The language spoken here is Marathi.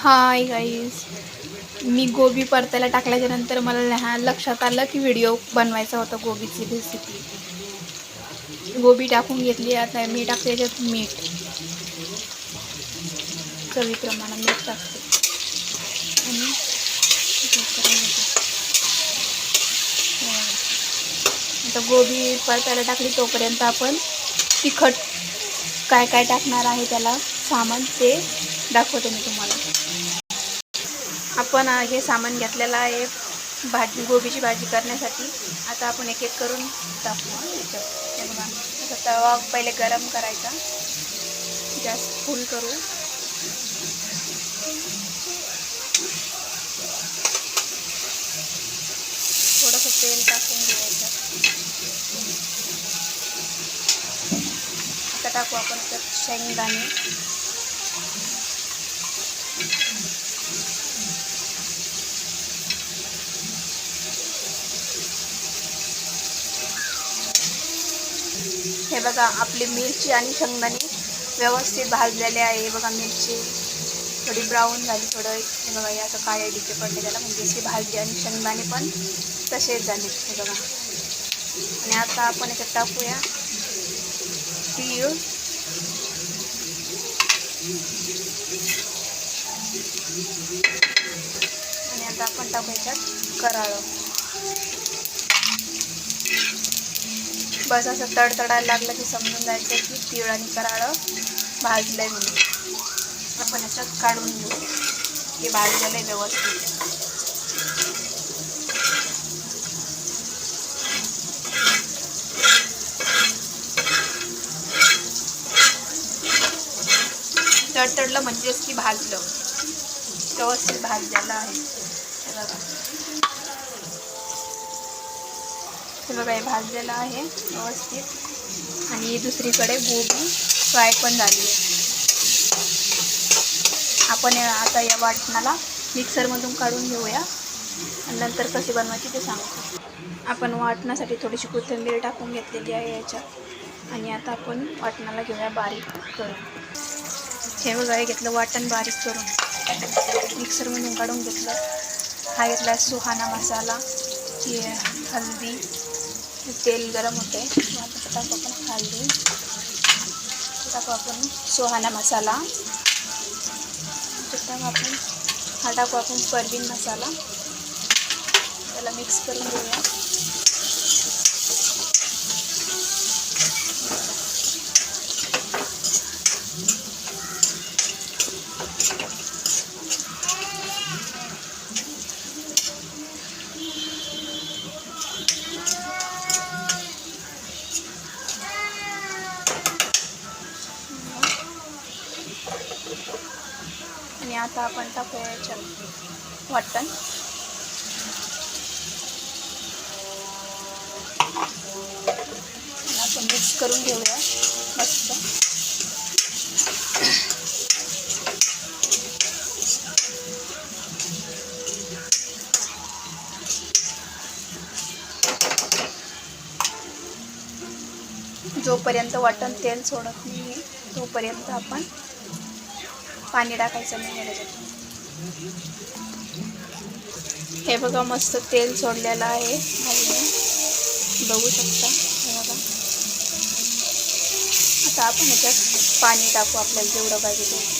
हाय गाईज मी गोबी परतायला टाकल्याच्या नंतर मला लहान लक्षात आलं की व्हिडिओ बनवायचा होता गोबीची रेसिपी गोबी टाकून घेतली आता मी टाकते याच्यात मीठ. चवीप्रमाणे मीठ टाकते. आणि आता गोबी परतायला टाकली तोपर्यंत आपण तिखट काय काय टाकणार आहे त्याला सामान ते दाखवते मी तुम्हाला. आपण हे सामान घेतलेलं आहे भाजी गोबीची भाजी करण्यासाठी. आता आपण एक एक करून टाकू. आता तवा पहिले गरम करायचा. गॅस फुल करू. थोडंसं तेल टाकून घ्यायचं. आता टाकू आपण शेंगदाणे. हे बघा आपली मिरची आणि शेंगदाणे व्यवस्थित भाजलेले आहे. बघा मिरची थोडी ब्राऊन झाली थोडं हे बघा हे असं काळे डिके पडले त्याला म्हणजे अशी भाजी आणि शेंगदाणे पण तसेच झाले. हे बघा. आणि आता आपण याच्यात टाकूया तीळ. आणि आता आपण टाकू याच्यात कराळं. बस असं तडतडायला लागलं की समजून जायचं की तीळ आणि कराळं भाजलं आहे म्हणून. आपण ह्याच्यात काढून घेऊ. की भाजलेलं आहे व्यवस्थित. तडतडलं म्हणजेच की भाजलं. व्यवस्थित भाजलेलं आहे. हे बघा हे भाजलेलं आहे व्यवस्थित. आणि दुसरीकडे गोबी फ्राय पण झाली आहे. आपण या- आता या वाटणाला मिक्सरमधून काढून घेऊया. आणि नंतर कशी बनवायची ते सांगतो. आपण वाटण्यासाठी थोडीशी कोथिंबीर टाकून घेतलेली आहे याच्यात. आणि आता आपण वाटणाला घेऊया बारीक करून. हे बघा हे घेतलं वाटण बारीक करून. मिक्सरमधून काढून घेतलं. हा घेतला सुहाना मसाला ही हल्दी तेल गरम होते टाकू आपण हळदी टाकू आपण सुहाना मसाला. टाकू आपण हा टाकू आपण परवीन मसाला. त्याला मिक्स करून घेऊया. आणि आता आपण टाकूया याच्यात वाटण. आपण मिक्स करून घेऊया मस्त. जोपर्यंत वाटण तेल सोडत नाही तोपर्यंत आपण पाणी टाकायचं नाही त्याच्यात हे बघा मस्त तेल सोडलेलं आहे. भाजीने बघू शकता. हे बघा. आता आपण ह्याच्यात पाणी टाकू आपल्याला जेवढं पाहिजे ते